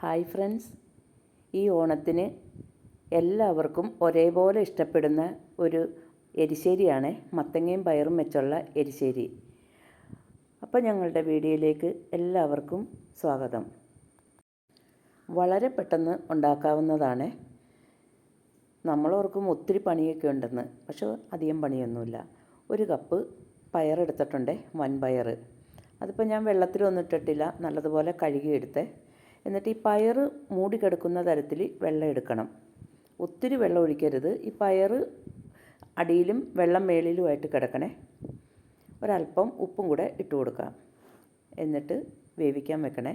Hi friends. ഈ ഓണത്തിന് എല്ലാവർക്കും ഒരേപോലെ ഇഷ്ടപ്പെടുന്ന ഒരു എരിശ്ശേരിയാണ് മത്തങ്ങയും പയറും വെച്ചുള്ള എരിശ്ശേരി. അപ്പോൾ ഞങ്ങളുടെ വീഡിയോയിലേക്ക് എല്ലാവർക്കും സ്വാഗതം. വളരെ പെട്ടെന്ന് ഉണ്ടാക്കാവുന്നതാണ്. നമ്മളോർക്കും ഒത്തിരി പണിയൊക്കെ ഉണ്ടെന്ന് പക്ഷെ അധികം പണിയൊന്നുമില്ല. ഒരു കപ്പ് പയറെടുത്തിട്ടുണ്ട് വൻപയർ. അതിപ്പോൾ ഞാൻ വെള്ളത്തിലൊന്നും ഇട്ടിട്ടില്ല നല്ലതുപോലെ കഴുകിയെടുത്ത്. എന്നിട്ട് ഈ പയർ മൂടിക്കിടക്കുന്ന തരത്തിൽ വെള്ളം എടുക്കണം. ഒത്തിരി വെള്ളം ഒഴിക്കരുത്. ഈ പയർ അടിയിലും വെള്ളം മേളിലുമായിട്ട് കിടക്കണേ. ഒരല്പം ഉപ്പും കൂടെ ഇട്ട് കൊടുക്കാം. എന്നിട്ട് വേവിക്കാൻ വെക്കണേ.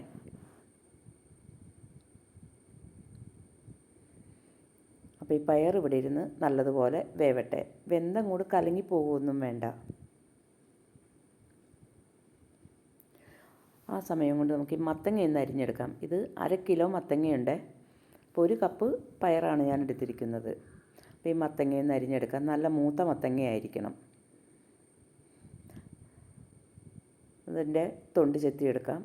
അപ്പോൾ ഈ പയർ ഇവിടെ ഇരുന്ന് നല്ലതുപോലെ വേവട്ടെ. വെന്തങ്ങോട്ട് കലങ്ങി പോകുമൊന്നും വേണ്ട. ആ സമയം കൊണ്ട് നമുക്ക് ഈ മത്തങ്ങ ഒന്ന് അരിഞ്ഞെടുക്കാം. ഇത് അര കിലോ മത്തങ്ങയുണ്ട്. അപ്പോൾ ഒരു കപ്പ് പയറാണ് ഞാൻ എടുത്തിരിക്കുന്നത്. അപ്പോൾ ഈ മത്തങ്ങ ഒന്ന് അരിഞ്ഞെടുക്കാം. നല്ല മൂത്ത മത്തങ്ങയായിരിക്കണം. അതിന്റെ തൊണ്ട് ചെത്തിയെടുക്കാം.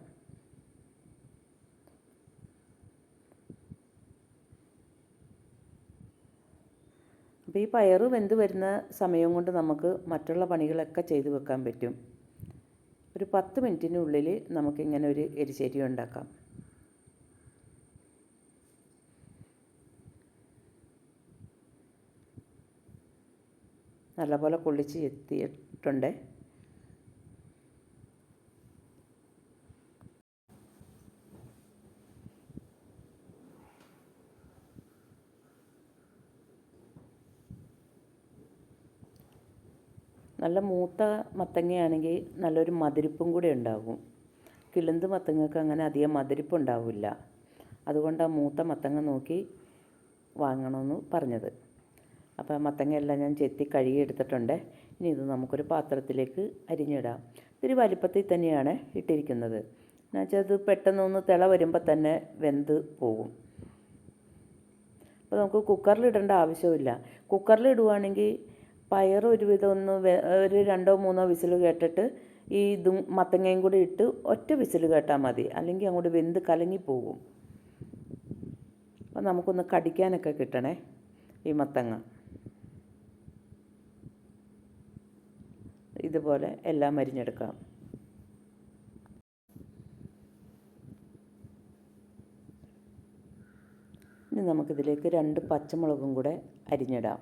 അപ്പോൾ ഈ പയറ് വെന്ത് വരുന്ന സമയം കൊണ്ട് നമുക്ക് മറ്റുള്ള പണികളൊക്കെ ചെയ്തു വെക്കാൻ പറ്റും. ഒരു പത്ത് മിനിറ്റിനുള്ളിൽ നമുക്കിങ്ങനെ ഒരു എരിശ്ശേരി ഉണ്ടാക്കാം. നല്ലപോലെ പൊള്ളിച്ച് എത്തിയിട്ടുണ്ട്. നല്ല മൂത്ത മത്തങ്ങയാണെങ്കിൽ നല്ലൊരു മധുരിപ്പും കൂടെ ഉണ്ടാകും. കിളുന്ത് മത്തങ്ങക്ക് അങ്ങനെ അധികം മധുരിപ്പ് ഉണ്ടാവില്ല. അതുകൊണ്ട് ആ മൂത്ത മത്തങ്ങ നോക്കി വാങ്ങണമെന്ന് പറഞ്ഞത്. അപ്പോൾ മത്തങ്ങയെല്ലാം ഞാൻ ചെത്തി കഴുകിയെടുത്തിട്ടുണ്ട് ഇനി ഇത് നമുക്കൊരു പാത്രത്തിലേക്ക് അരിഞ്ഞിടാം. ഇത്തിരി വലിപ്പത്തിൽ തന്നെയാണ് ഇട്ടിരിക്കുന്നത്. എന്നുവെച്ചാൽ അത് പെട്ടെന്നൊന്ന് തിള വരുമ്പോൾ തന്നെ വെന്ത് പോകും അപ്പോൾ നമുക്ക് കുക്കറിൽ ഇടേണ്ട ആവശ്യമില്ല കുക്കറിൽ ഇടുവാണെങ്കിൽ പയർ ഒരുവിധം ഒന്ന് ഒരു രണ്ടോ മൂന്നോ വിസിൽ കേട്ടിട്ട് ഈ ഇതും മത്തങ്ങയും കൂടി ഇട്ട് ഒറ്റ വിസിൽ കേട്ടാൽ മതി. അല്ലെങ്കിൽ അങ്ങോട്ട് വെന്ത് കലങ്ങി പോകും. അപ്പോൾ നമുക്കൊന്ന് കടിക്കാനൊക്കെ കിട്ടണേ ഈ മത്തങ്ങ. ഇതുപോലെ എല്ലാം മരിഞ്ഞെടുക്കാം ഇനി നമുക്കിതിലേക്ക് രണ്ട് പച്ചമുളകും കൂടെ അരിഞ്ഞിടാം.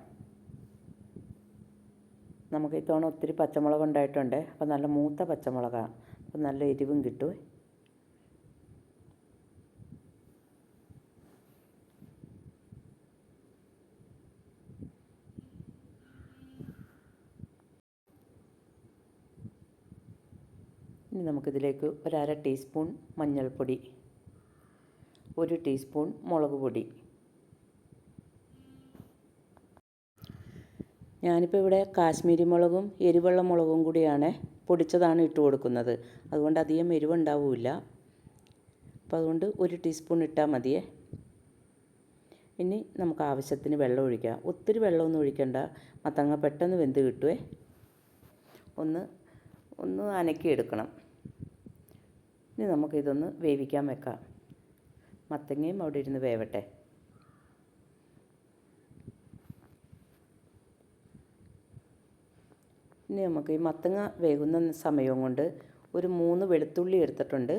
നമുക്ക് ഇത്തവണ ഒത്തിരി പച്ചമുളക് ഉണ്ടായിട്ടുണ്ട്. അപ്പോൾ നല്ല മൂത്ത പച്ചമുളകാണ്. അപ്പോൾ നല്ല എരിവും കിട്ടും ഇനി നമുക്കിതിലേക്ക് ഒരര ടീസ്പൂൺ മഞ്ഞൾപ്പൊടി ഒരു ടീസ്പൂൺ മുളക് പൊടി ഞാനിപ്പോൾ ഇവിടെ കാശ്മീരി മുളകും എരിവെള്ള മുളകും കൂടിയാണ് പൊടിച്ചതാണ് ഇട്ട് കൊടുക്കുന്നത്. അതുകൊണ്ട് അധികം എരിവുണ്ടാവില്ല. അപ്പോൾ അതുകൊണ്ട് ഒരു ടീസ്പൂൺ ഇട്ടാൽ മതിയേ. ഇനി നമുക്ക് ആവശ്യത്തിന് വെള്ളം ഒഴിക്കാം. ഒത്തിരി വെള്ളമൊന്നും ഒഴിക്കണ്ട. മത്തങ്ങ പെട്ടെന്ന് വെന്ത് കിട്ടുവേ. ഒന്ന് ഒന്ന് അനക്കി എടുക്കണം. ഇനി നമുക്കിതൊന്ന് വേവിക്കാൻ വെക്കാം. മത്തങ്ങയും അവിടെ ഇരുന്ന് വേവട്ടെ. ഇനി നമുക്ക് ഈ മത്തങ്ങ വേകുന്ന സമയം കൊണ്ട് ഒരു മൂന്ന് വെളുത്തുള്ളി എടുത്തിട്ടുണ്ട്.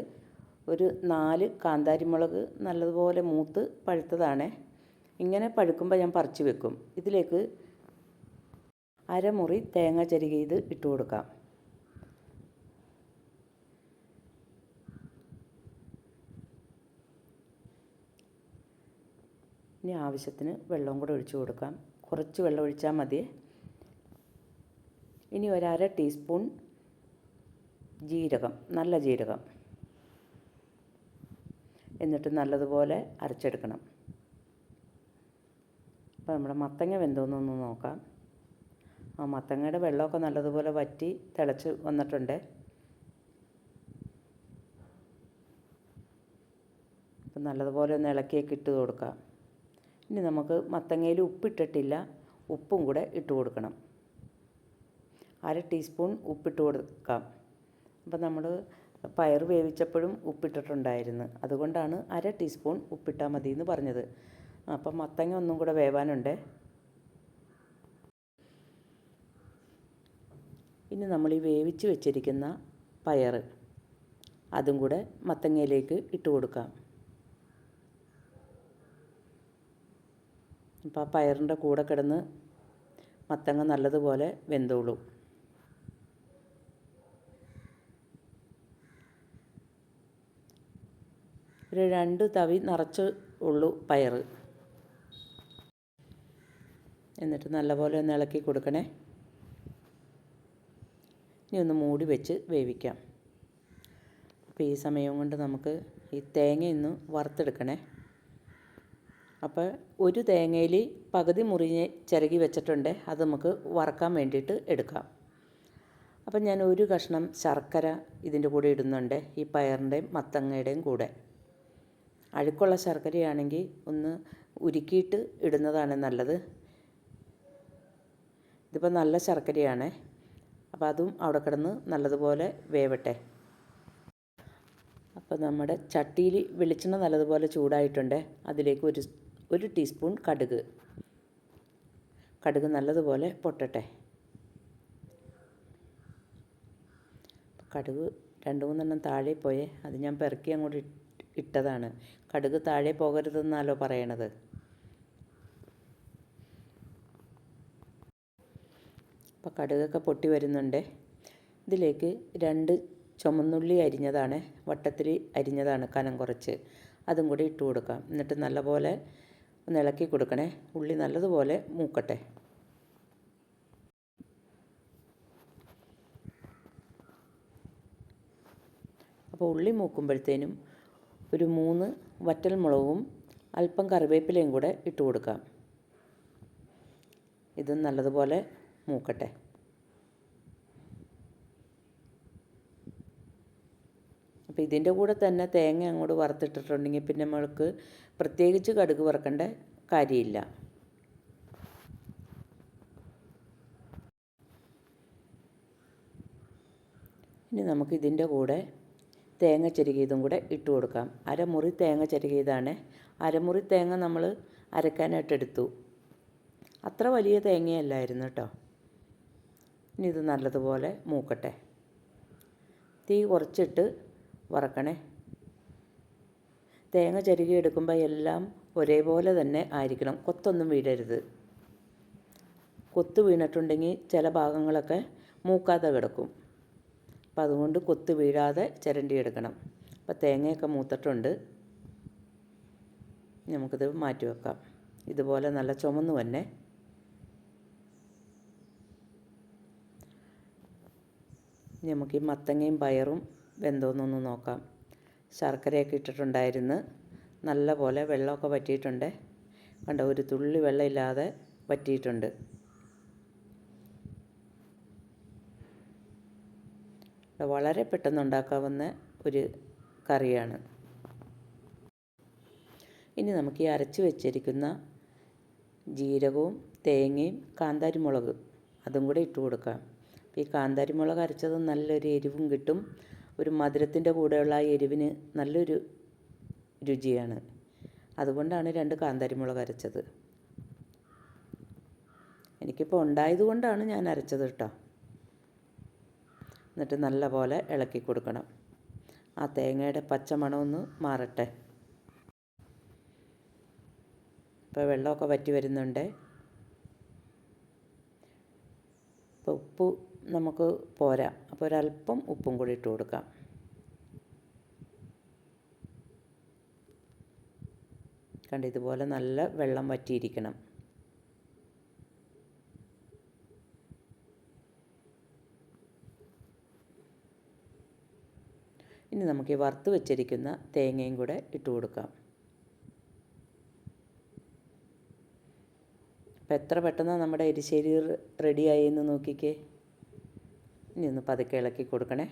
ഒരു നാല് കാന്താരിമുളക് നല്ലതുപോലെ മൂത്ത് പഴുത്തതാണ്. ഇങ്ങനെ പഴുക്കുമ്പോൾ ഞാൻ പറിച്ചു വെക്കും. ഇതിലേക്ക് അരമുറി തേങ്ങ ചരുകിയത് ഇട്ട് കൊടുക്കാം. ഇനി ആവശ്യത്തിന് വെള്ളം കൂടെ ഒഴിച്ചു കൊടുക്കാം. കുറച്ച് വെള്ളം ഒഴിച്ചാൽ മതി ഇനി ഒരര ടീസ്പൂൺ ജീരകം നല്ല ജീരകം. എന്നിട്ട് നല്ലതുപോലെ അരച്ചെടുക്കണം. അപ്പോൾ നമ്മുടെ മത്തങ്ങ വെന്തോന്നൊന്ന് നോക്കാം. ആ മത്തങ്ങയുടെ വെള്ളമൊക്കെ നല്ലതുപോലെ വറ്റി തിളച്ച് വന്നിട്ടുണ്ട്. അപ്പം നല്ലതുപോലെ ഒന്ന് ഇളക്കിയൊക്കെ ഇട്ട് കൊടുക്കാം. ഇനി നമുക്ക് മത്തങ്ങയിൽ ഉപ്പിട്ടിട്ടില്ല ഉപ്പും കൂടെ ഇട്ട് കൊടുക്കണം. അര ടീസ്പൂൺ ഉപ്പിട്ട് കൊടുക്കാം. അപ്പം നമ്മൾ പയർ വേവിച്ചപ്പോഴും ഉപ്പിട്ടിട്ടുണ്ടായിരുന്നു. അതുകൊണ്ടാണ് അര ടീസ്പൂൺ ഉപ്പിട്ടാൽ മതി എന്ന് പറഞ്ഞത്. അപ്പം മത്തങ്ങ ഒന്നും കൂടെ വേവാനുണ്ട്. ഇനി നമ്മൾ ഈ വേവിച്ച് വെച്ചിരിക്കുന്ന പയർ അതും കൂടെ മത്തങ്ങയിലേക്ക് ഇട്ട് കൊടുക്കാം. അപ്പോൾ ആ പയറിന്റെ കൂടെ കിടന്ന് മത്തങ്ങ നല്ലതുപോലെ വെന്തോളും. ഒരു രണ്ട് തവി നിറച്ച് ഉള്ളു പയർ. എന്നിട്ട് നല്ലപോലെ ഒന്ന് ഇളക്കി കൊടുക്കണേ. ഇനി ഒന്ന് മൂടി വെച്ച് വേവിക്കാം. അപ്പോൾ ഈ സമയം കൊണ്ട് നമുക്ക് ഈ തേങ്ങ ഒന്ന് വറുത്തെടുക്കണേ. അപ്പോൾ ഒരു തേങ്ങയിൽ പകുതി മുറിഞ്ഞ് ചിരകി വെച്ചിട്ടുണ്ട്. അത് നമുക്ക് വറക്കാൻ വേണ്ടിയിട്ട് എടുക്കാം. അപ്പം ഞാൻ ഒരു കഷ്ണം ശർക്കര ഇതിന്റെ കൂടെ ഇടുന്നുണ്ട്. ഈ പയറിന്റെയും മത്തങ്ങയുടെയും കൂടെ. അഴുക്കുള്ള ശർക്കരയാണെങ്കിൽ ഒന്ന് ഉരുക്കിയിട്ട് ഇടുന്നതാണ് നല്ലത്. ഇതിപ്പോൾ നല്ല ശർക്കരയാണ്. അപ്പോൾ അതും അവിടെ കിടന്ന് നല്ലതുപോലെ വേവട്ടെ. അപ്പോൾ നമ്മുടെ ചട്ടിയിൽ വെളിച്ചെണ്ണ നല്ലതുപോലെ ചൂടായിട്ടുണ്ട്. അതിലേക്ക് ഒരു ഒരു ടീസ്പൂൺ കടുക്. കടുക് നല്ലതുപോലെ പൊട്ടട്ടെ. കടുക് രണ്ട് മൂന്നെണ്ണം താഴെ പോയേ. അത് ഞാൻ പെറുക്കി അങ്ങോട്ട് ഇട്ടതാണ്. കടുക് താഴെ പോകരുതെന്നാലോ പറയണത്. അപ്പോൾ കടുകൊക്കെ പൊട്ടി വരുന്നുണ്ട്. ഇതിലേക്ക് രണ്ട് ചുമന്നുള്ളി അരിഞ്ഞതാണ്. വട്ടത്തിൽ അരിഞ്ഞതാണ് കനം കുറച്ച്. അതും കൂടി ഇട്ട് കൊടുക്കാം. എന്നിട്ട് നല്ലപോലെ ഒന്ന് ഇളക്കി കൊടുക്കണേ. ഉള്ളി നല്ലതുപോലെ മൂക്കട്ടെ. അപ്പോൾ ഉള്ളി മൂക്കുമ്പോഴത്തേനും ഒരു മൂന്ന് വറ്റൽമുളകും അല്പം കറിവേപ്പിലയും കൂടെ ഇട്ട് കൊടുക്കാം. ഇത് നല്ലതുപോലെ മൂക്കട്ടെ. അപ്പോൾ ഇതിന്റെ കൂടെ തന്നെ തേങ്ങ അങ്ങോട്ട് വറുത്തിട്ടിട്ടുണ്ടെങ്കിൽ പിന്നെ നമ്മൾക്ക് പ്രത്യേകിച്ച് കടുക് വറക്കേണ്ട കാര്യമില്ല. ഇനി നമുക്ക് ഇതിന്റെ കൂടെ തേങ്ങ ചെരുകിയതും കൂടെ ഇട്ട് കൊടുക്കാം. അരമുറി തേങ്ങ ചെരുകിയതാണ്. അരമുറി തേങ്ങ നമ്മൾ അരക്കാനായിട്ട് എടുത്തു. അത്ര വലിയ തേങ്ങയല്ലായിരുന്നു കേട്ടോ. ഇനി ഇത് നല്ലതുപോലെ മൂക്കട്ടെ. തീ കുറച്ചിട്ട് വറക്കണേ. തേങ്ങ ചരുകി എടുക്കുമ്പോൾ എല്ലാം ഒരേപോലെ തന്നെ ആയിരിക്കണം. കൊത്തൊന്നും വീഴരുത്. കൊത്ത് വീണിട്ടുണ്ടെങ്കിൽ ചില ഭാഗങ്ങളൊക്കെ മൂക്കാതെ കിടക്കും. അപ്പം അതുകൊണ്ട് കൊത്ത് വീഴാതെ ചിരണ്ടി എടുക്കണം. അപ്പോൾ തേങ്ങയൊക്കെ മൂത്തിട്ടുണ്ട്. നമുക്കിത് മാറ്റി വെക്കാം. ഇതുപോലെ നല്ല ചുമന്നു തന്നെ നമുക്ക് ഈ മത്തങ്ങയും പയറും വെന്തോന്നൊന്ന് നോക്കാം. ശർക്കരയൊക്കെ ഇട്ടിട്ടുണ്ടായിരുന്നു. നല്ല പോലെ വെള്ളമൊക്കെ വറ്റിയിട്ടുണ്ട്. കണ്ട ഒരു തുള്ളി വെള്ളമില്ലാതെ വറ്റിയിട്ടുണ്ട്. വളരെ പെട്ടെന്ന് ഉണ്ടാക്കാവുന്ന ഒരു കറിയാണ്. ഇനി നമുക്ക് ഈ അരച്ച് വെച്ചിരിക്കുന്ന ജീരകവും തേങ്ങയും കാന്താരിമുളക് അതും കൂടെ ഇട്ട് കൊടുക്കാം. ഈ കാന്താരിമുളക് അരച്ചത് നല്ലൊരു എരിവും കിട്ടും. ഒരു മധുരത്തിന്റെ കൂടെയുള്ള ആ എരിവിന് നല്ലൊരു രുചിയാണ്. അതുകൊണ്ടാണ് രണ്ട് കാന്താരിമുളക് അരച്ചത്. എനിക്കിപ്പോൾ ഉണ്ടായതുകൊണ്ടാണ് ഞാൻ അരച്ചത് കേട്ടോ. എന്നിട്ട് നല്ല പോലെ ഇളക്കി കൊടുക്കണം. ആ തേങ്ങയുടെ പച്ചമണമൊന്ന് മാറട്ടെ. ഇപ്പോൾ വെള്ളമൊക്കെ വറ്റി വരുന്നുണ്ട്. ഇപ്പോൾ ഉപ്പ് നമുക്ക് പോരാ. അപ്പോൾ ഒരല്പം ഉപ്പും കൂടി ഇട്ട് കൊടുക്കാം. കണ്ട് ഇതുപോലെ നല്ല വെള്ളം വറ്റിയിരിക്കണം ഇനി നമുക്ക് ഈ വറുത്ത് വെച്ചിരിക്കുന്ന തേങ്ങയും കൂടെ ഇട്ട് കൊടുക്കാം. അപ്പം എത്ര പെട്ടെന്ന് നമ്മുടെ എരിശ്ശേരി റെഡിയായി എന്ന് നോക്കിക്കേ. ഇനി ഒന്ന് പതുക്കെ ഇളക്കി കൊടുക്കണേ.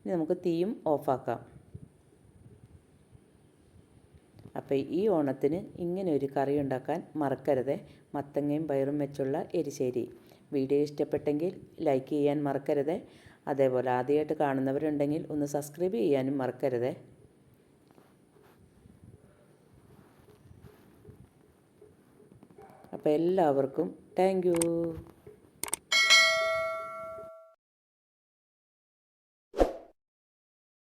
ഇനി നമുക്ക് തീയും ഓഫാക്കാം. അപ്പോൾ ഈ ഓണത്തിന് ഇങ്ങനെ ഒരു കറി ഉണ്ടാക്കാൻ മറക്കരുത്. മത്തങ്ങയും പയറും വെച്ചുള്ള എരിശ്ശേരി. വീഡിയോ ഇഷ്ടപ്പെട്ടെങ്കിൽ ലൈക്ക് ചെയ്യാൻ മറക്കരുത്. അതേപോലെ ആദ്യമായിട്ട് കാണുന്നവരുണ്ടെങ്കിൽ ഒന്ന് സബ്സ്ക്രൈബ് ചെയ്യാനും മറക്കരുതേ. അപ്പോൾ എല്ലാവർക്കും താങ്ക്